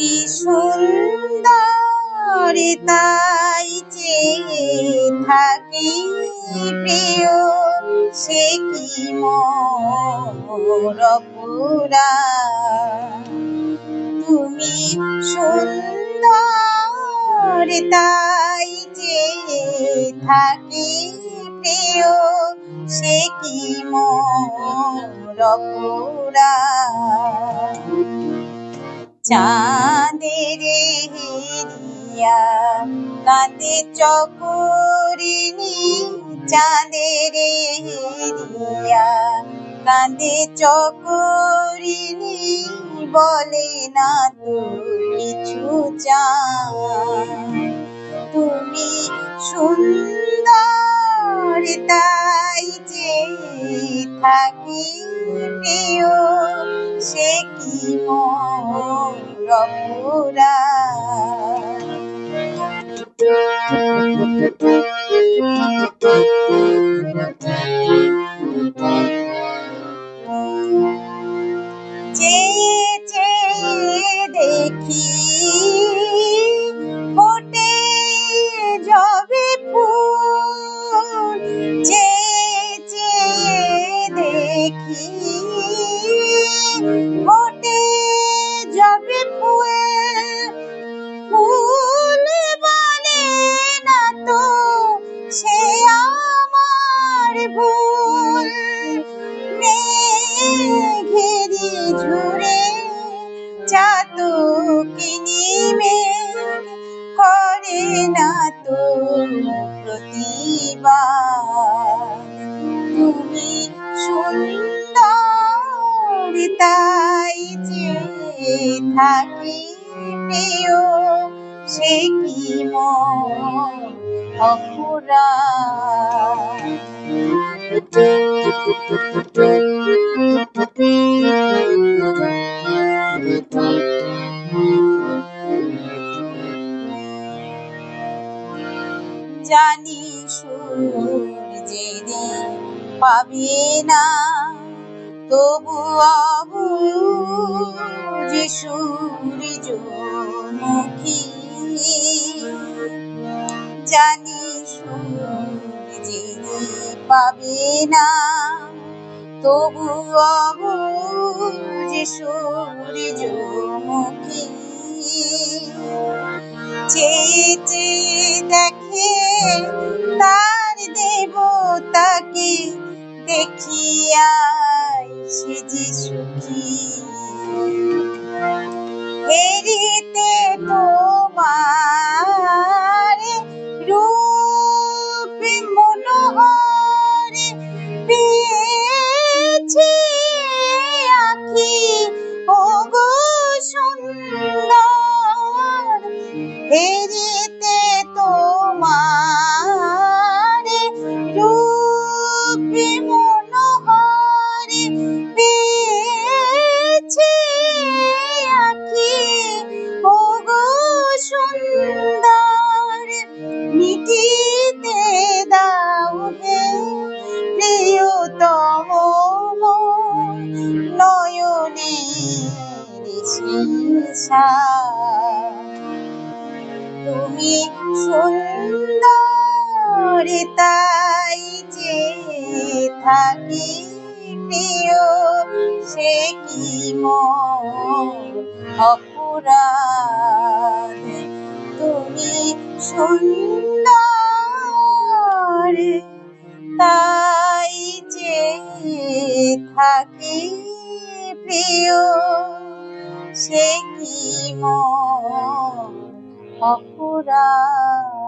তুমি সুন্দর তাই যে থাকি প্রিয়, সে কি মোর তুমি সুন্দর তাই যে থাকি প্রিয়, সে কি মোর চাঁদের হেরিয়া, কাঁদে চকরিনি চাঁদের হেরিয়া, কাঁদে চকরিনি বলে না তো কিছু তুমি সুন্দর তাই যে থাকি প্রিয়, সে কি মোরা চেয়ে চেয়ে Benjamin Muir. থাকি সে কি অপরাধ জানি যেদিন পাবে না তবু যে সূর্যমুখী জানি সুর যেদিন পাবে না, তবু যে সূর্যমুখী চেয়ে চেয়ে দেখে তার দেবতাকে দেখিয়াই সে যে সুখী। তুমি সুন্দর, তাই যে থাকি প্রিয়, সে কি অপরাধ? তুমি সুন্দর, তাই যে থাকি প্রিয় সে কি অপরাধ